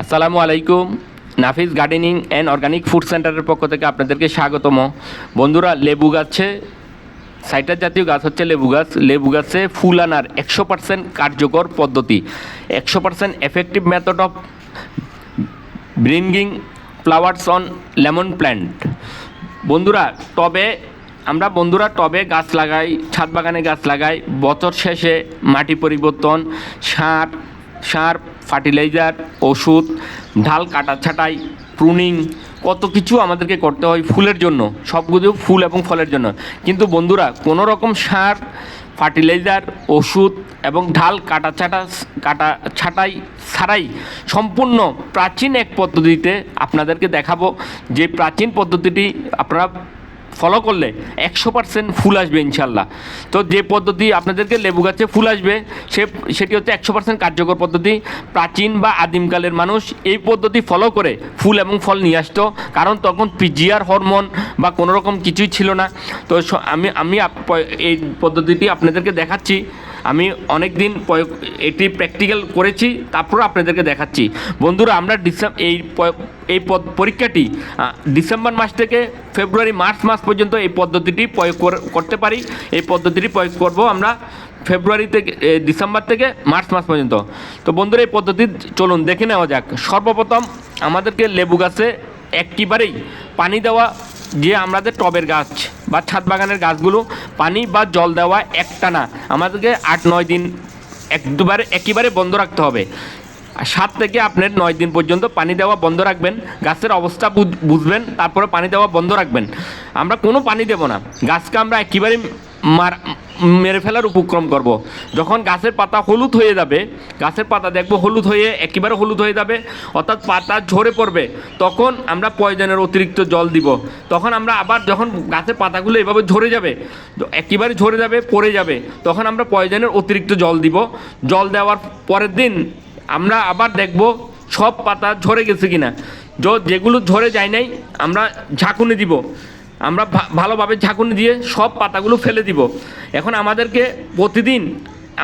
আসসালামু আলাইকুম। Nafis gardening and organic food সেন্টারের পক্ষ থেকে আপনাদেরকে স্বাগতম। বন্ধুরা, লেবু গাছে, সাইটার জাতীয় গাছ হচ্ছে লেবু গাছ। লেবু গাছে ফুল আনার একশো পার্সেন্ট কার্যকর পদ্ধতি। একশো percent effective method of bringing flowers on lemon plant বন্ধুরা, টবে, আমরা বন্ধুরা টবে গাছ লাগাই, ছাদ বাগানে গাছ লাগাই। বছর শেষে মাটি পরিবর্তন, সার সার, ফার্টিলাইজার, ওষুধ, ঢাল, কাটা ছাটাই প্রুনিং কত কিছু আমাদেরকে করতে হয় ফুলের জন্য, সবগুলো ফুল এবং ফলের জন্য। কিন্তু বন্ধুরা, কোনো রকম সার, ফার্টিলাইজার, ওষুধ এবং ঢাল, কাটা ছাটা, কাটা ছাটাই ছাড়াই সম্পূর্ণ প্রাচীন এক পদ্ধতিতে আপনাদেরকে দেখাবো। যে প্রাচীন পদ্ধতিটি আপনারা ফলো করলে একশো পার্সেন্ট ফুল আসবে ইনশাল্লাহ। তো যে পদ্ধতি আপনাদেরকে লেবু গাছে ফুল আসবে, সে, সেটি হচ্ছে একশো পার্সেন্ট কার্যকর পদ্ধতি। প্রাচীন বা আদিমকালের মানুষ এই পদ্ধতি ফলো করে ফুল এবং ফল নিয়ে আসতো, কারণ তখন পিজিআর হরমোন বা কোনো রকম কিছুই ছিল না। তো আমি আমি এই পদ্ধতিটি আপনাদেরকে দেখাচ্ছি। আমি অনেক দিন এটি প্র্যাকটিক্যাল করেছি তারপর আপনাদেরকে দেখাচ্ছি। বন্ধুরা, আমরা ডিসেম এই এই পদ- পরীক্ষাটি ডিসেম্বর মাস থেকে ফেব্রুয়ারি মার্চ মাস পর্যন্ত এই পদ্ধতিটি প্রয়োগ কর- করতে পারি। এই পদ্ধতিটি প্রয়োগ করব আমরা ফেব্রুয়ারি থেকে ডিসেম্বর থেকে মার্চ মাস পর্যন্ত। তো বন্ধুরা, এই পদ্ধতি চলুন দেখে নেওয়া যাক। সর্বপ্রথম আমাদেরকে লেবু গাছে একেবারেই পানি দেওয়া, যে আমাদের টবের গাছ বা ছাদ বাগানের গাছগুলো, পানি বা জল দেওয়া একটানা। আমাদেরকে আট নয় দিন এক দুবারে একেবারে বন্ধ রাখতে হবে। সাত থেকে আপনার নয় দিন পর্যন্ত পানি দেওয়া বন্ধ রাখবেন, গাছের অবস্থা বুঝ- বুঝবেন, তারপরে পানি দেওয়া বন্ধ রাখবেন। আমরা কোনো পানি দেব না। গাছকে আমরা একেবারে মার মেরে ফেলার উপক্রম করব। যখন গাছের পাতা হলুদ হয়ে যাবে, গাছের পাতা দেখব হলুদ হয়ে, একেবারে হলুদ হয়ে যাবে, অর্থাৎ পাতা ঝরে পড়বে, তখন আমরা প্রয়োজনের অতিরিক্ত জল দিব। তখন আমরা আবার যখন গাছের পাতাগুলো এভাবে ঝরে যাবে একেবারে ঝরে যাবে, পড়ে যাবে, তখন আমরা প্রয়োজনের অতিরিক্ত জল দিব। জল দেওয়ার পরের দিন আমরা আবার দেখব সব পাতা ঝরে গেছে কিনা। যেগুলো ঝরে যায় নাই, আমরা ঝাঁকুনি দিব। আমরা ভালোভাবে ঝাঁকুনি দিয়ে সব পাতাগুলো ফেলে দিব। এখন আমাদেরকে প্রতিদিন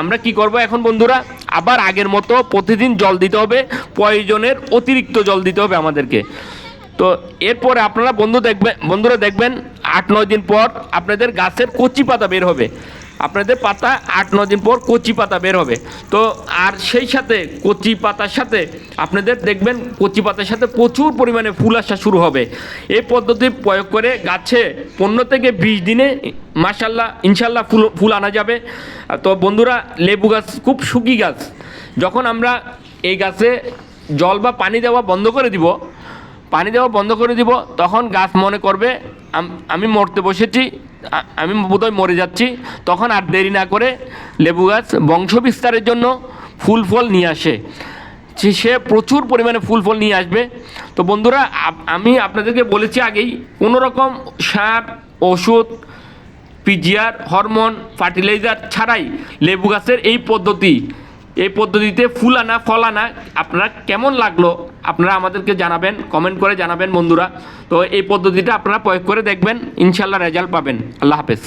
আমরা কি করব এখন বন্ধুরা? আবার আগের মতো প্রতিদিন জল দিতে হবে, প্রয়োজনের অতিরিক্ত জল দিতে হবে আমাদেরকে। তো এরপরে আপনারা বন্ধু দেখবেন বন্ধুরা দেখবেন, আট নয় দিন পর আপনাদের গাছের কচি পাতা বের হবে। আপনাদের পাতা আট, ন দিন পর কচি পাতা বের হবে। তো আর সেই সাথে কচি পাতার সাথে আপনাদের দেখবেন কচি পাতার সাথে প্রচুর পরিমাণে ফুল আসা শুরু হবে। এই পদ্ধতি প্রয়োগ করে গাছে পনেরো থেকে বিশ দিনে মাসাল্লাহ ইনশাল্লাহ ফুল ফুল আনা যাবে। তো বন্ধুরা, লেবু গাছ খুব শুকি গাছ। যখন আমরা এই গাছে জল বা পানি দেওয়া বন্ধ করে দিব, পানি দেওয়া বন্ধ করে দিব, তখন গাছ মনে করবে আমি মরতে বসেছি আমি বোধহয় মরে যাচ্ছি। তখন আর দেরি না করে লেবু গাছ বংশ বিস্তারের জন্য ফুল ফল নিয়ে আসে। সে- সে প্রচুর পরিমাণে ফুল ফল নিয়ে আসবে। তো বন্ধুরা আমি আপনাদেরকে বলেছি আগেই কোনো রকম সার, ওষুধ, পিজিআর, হরমোন, ফার্টিলাইজার ছাড়াই লেবু গাছের এই পদ্ধতি, এই পদ্ধতিতে ফুল আনা, ফল আনা, আপনারা কেমন লাগল আপনারা আমাদেরকে জানাবেন কমেন্ট করে জানাবেন বন্ধুরা। তো এই পদ্ধতিটা আপনারা প্রয়োগ করে দেখবেন ইনশাল্লাহ রেজাল্ট পাবেন। আল্লাহ হাফেজ।